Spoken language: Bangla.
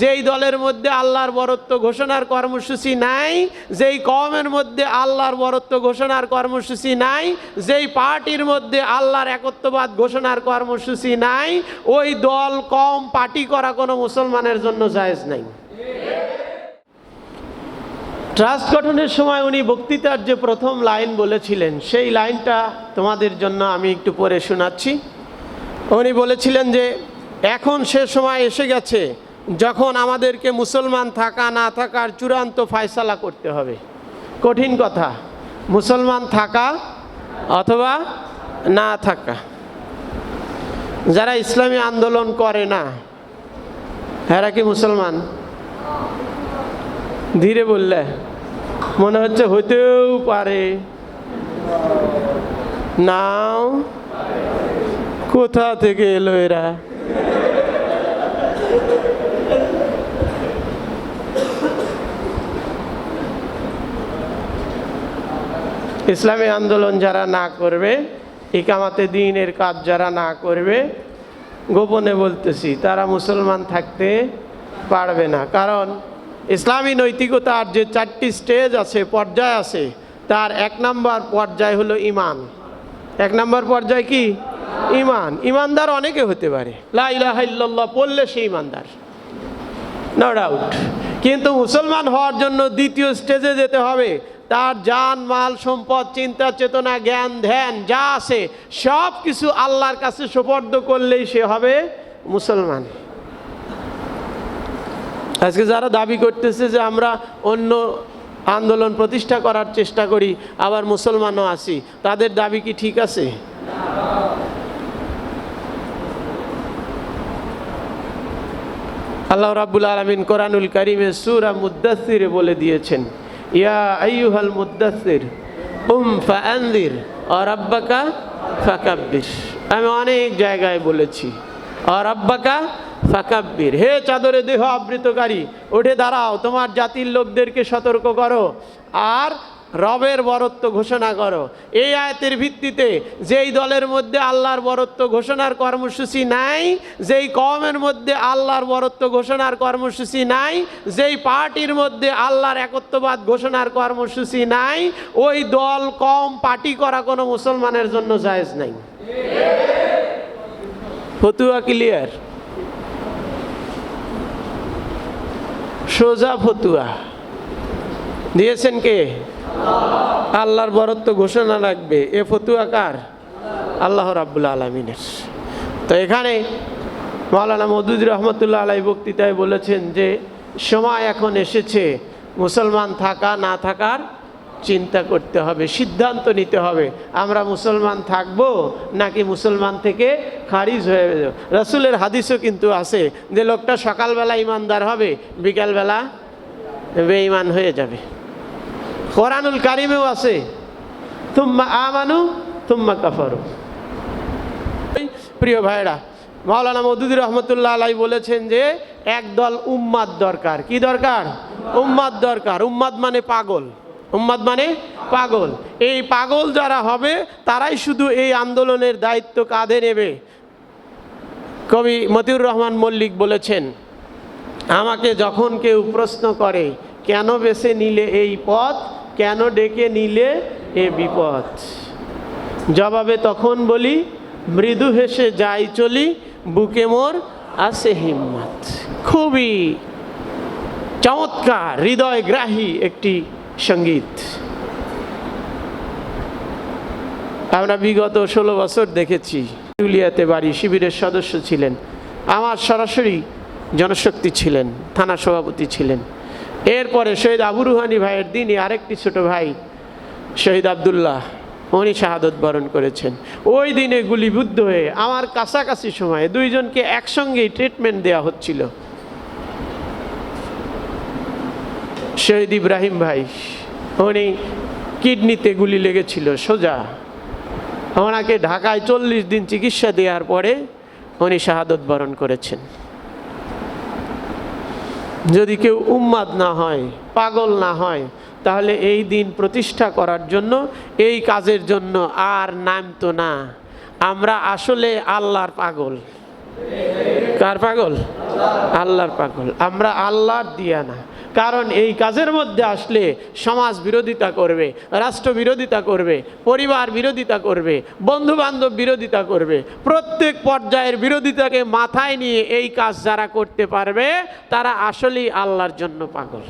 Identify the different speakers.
Speaker 1: যেই দলের মধ্যে আল্লাহর বরত্ব ঘোষণার কর্মসূচি নাই, যেই কমের মধ্যে আল্লাহর বরত্ব ঘোষণার কর্মসূচি নাই, যেই পার্টির মধ্যে আল্লাহর একত্ববাদ ঘোষণার কর্মসূচি নাই, ওই দল কম পার্টি করা কোনো মুসলমানের জন্য জায়েজ নাই। ট্রাস্ট গঠনের সময় উনি বক্তৃতার যে প্রথম লাইন বলেছিলেন, সেই লাইনটা তোমাদের জন্য আমি একটু পড়ে শোনাচ্ছি। উনি বলেছিলেন যে, এখন সে সময় এসে গেছে যখন আমাদেরকে মুসলমান থাকা না থাকার চূড়ান্ত ফায়সালা করতে হবে। কঠিন কথা। মুসলমান থাকা অথবা না থাকা। যারা ইসলামী আন্দোলন করে না, এরা কি মুসলমান? ধীরে বললে, মনে হচ্ছে হইতেও পারে। নাও, কোথা থেকে এলো এরা? ইসলামী আন্দোলন যারা না করবে, ইকামাতে দিনের কাজ যারা না করবে, গোপনে বলতেছি, তারা মুসলমান থাকতে পারবে না। কারণ ইসলামী নৈতিকতার যে চারটি স্টেজ আছে, পর্যায় আছে, তার এক নম্বর পর্যায় হলো ইমান। এক নম্বর পর্যায় কি? ইমান। ইমানদার অনেকে হতে পারে। লা ইলাহা ইল্লাল্লাহ পড়লে সে ইমানদার। নো ডাউট কিন্তু মুসলমান হওয়ার জন্য দ্বিতীয় স্টেজে যেতে হবে। তার জান, মাল, সম্পদ, চিন্তা, চেতনা, জ্ঞান, ধ্যান যা আছে, সব কিছু আল্লাহর কাছে সোপর্দ করলেই সে হবে মুসলমান। আজকে যারা দাবি করতেছে যে আমরা অন্য আন্দোলন প্রতিষ্ঠা করার চেষ্টা করি, আবার মুসলমানও আছি, তাদের দাবি কি ঠিক আছে? আল্লাহ রাব্বুল আলমিন কোরআনুল করিমে সুরা মুদাসিরে বলে দিয়েছেন। ইয়া মুদাসির উম আব্বাকা ফাকাব্বির। আমি অনেক জায়গায় বলেছি অরাব্বাকা ফাকাব্বির। হে চাদরে দেহ আবৃতকারী ওঠে দাঁড়াও, তোমার জাতির লোকদেরকে সতর্ক করো। আর রবের বরত্ব ঘোষণা করো। এই আয়াতের ভিত্তিতে যেই দলের মধ্যে আল্লাহর বরত্ব ঘোষণার কর্মসূচি নাই, যেই কমের মধ্যে আল্লাহর বরত্ব ঘোষণার কর্মসূচি নাই, যেই পার্টির মধ্যে আল্লাহর একত্ববাদ ঘোষণার কর্মসূচি নাই, ওই দল কম পার্টি করা কোনো মুসলমানের জন্য জায়েজ নাই। ফতুয়া ক্লিয়ার? সোজা ফতুয়া। দিয়েছেন কে? আল্লাহর বরত্ব ঘোষণা রাখবে। এ ফতুয়া কার? আল্লাহ রাব্বুল আলমিনের। তো এখানে মৌলানা মদুদ রহমতুল্লাহ আলাই বক্তৃতায় বলেছেন যে, সময় এখন এসেছে, মুসলমান থাকা না থাকার চিন্তা করতে হবে, সিদ্ধান্ত নিতে হবে, আমরা মুসলমান থাকব নাকি মুসলমান থেকে খারিজ হয়ে যাব। রসুলের হাদিসও কিন্তু আছে যে, লোকটা সকালবেলা ইমানদার হবে, বিকালবেলা বেঈমান হয়ে যাবে। কোরআনুল কারিমেও আছে। তুম্মা আমানু, তুম্মা কাফারু। প্রিয় ভাইরা মাওলানা মদুদুর রহমতুল্লাহ আলাই বলেছেন যে, একদল উম্মাদ দরকার। কি দরকার? উম্মাদ দরকার। উম্মাদ মানে পাগল। উম্মাদ মানে পাগল। এই পাগল যারা হবে, তারাই শুধু এই আন্দোলনের দায়িত্ব কাঁধে নেবে। কবি মতিউর রহমান মল্লিক বলেছেন, আমাকে যখন কেউ প্রশ্ন করে, কেন বেছে নিলে এই পথ? কেন ডেকে নিলে এ বিপদ? জবাবে তখন বলি, মৃদু হেসে যাই চলি, বুকে মোর আছে হিম্মত। খুবই চমৎকার, হৃদয়গ্রাহী একটি সংগীত। আমরা বিগত ষোলো বছর দেখেছি পুরুলিয়াতে বাড়ি শিবিরের সদস্য ছিলেন, আমার সরাসরি জনশক্তি ছিলেন, থানা সভাপতি ছিলেন। এরপরে শহীদ আবু রুহানি ভাইয়ের দিনই আরেকটি ছোট ভাই, শহীদ আবদুল্লাহ, উনি শাহাদত বরণ করেছেন। ওই দিনে গুলিবুদ্ধ হয়ে আমার কাছাকাছি সময়ে দুইজনকে একসঙ্গেই ট্রিটমেন্ট দেওয়া হচ্ছিল। শহীদ ইব্রাহিম ভাই, উনি কিডনিতে গুলি লেগেছিল, সোজা। ওনাকে ঢাকায় চল্লিশ দিন চিকিৎসা দেওয়ার পরে উনি শাহাদত বরণ করেছেন। যদি কেউ উম্মাদ না হয়, পাগল না হয়, তাহলে এই দিন প্রতিষ্ঠা করার জন্য, এই কাজের জন্য আর নামতো না। আমরা আসলে আল্লাহর পাগল। কার পাগল? আল্লাহর পাগল। আমরা আল্লাহর দিয়া না। কারণ এই কাজের মধ্যে আসলে সমাজ বিরোধিতা করবে, রাষ্ট্র বিরোধিতা করবে, পরিবার বিরোধিতা করবে, বন্ধুবান্ধব বিরোধিতা করবে। প্রত্যেক পর্যায়ের বিরোধিতাকে মাথায় নিয়ে এই কাজ যারা করতে পারবে, তারা আসলেই আল্লাহর জন্য পাগল।